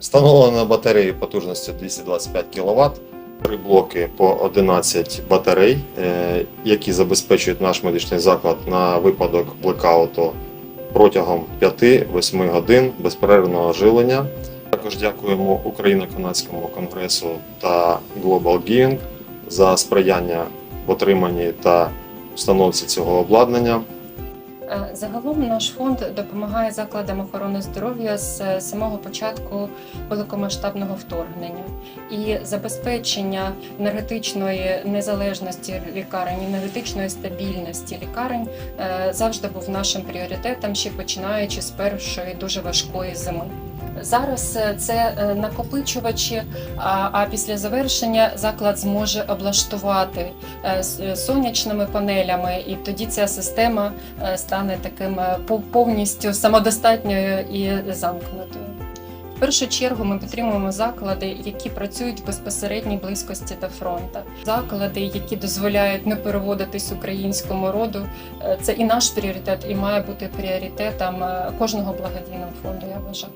Встановлено батареї потужністю 225 кВт, три блоки по 11 батарей, е, які забезпечують наш медичний заклад на випадок блекауту протягом 5-8 годин безперервного живлення. Також дякуємо Україно-Канадському конгресу та Global Giving за сприяння в отриманні та установці цього обладнання. Е, Загалом наш фонд допомагає закладам охорони здоров'я з е, самого початку великомасштабного вторгнення і забезпечення енергетичної незалежності лікарень, енергетичної стабільності лікарень е, завжди був нашим пріоритетом, ще починаючи з першої дуже важкої зими. Зараз е, це е, накопичувачі, а, після завершення заклад зможе облаштувати е, сонячними панелями, і тоді ця система стане таким повністю самодостатньою і замкнутою. В першу чергу ми підтримуємо заклади, які працюють в безпосередній близькості до фронту. Заклади, які дозволяють не переводитись українському роду. Це і наш пріоритет, і має бути пріоритетом кожного благодійного фонду. Я вважаю.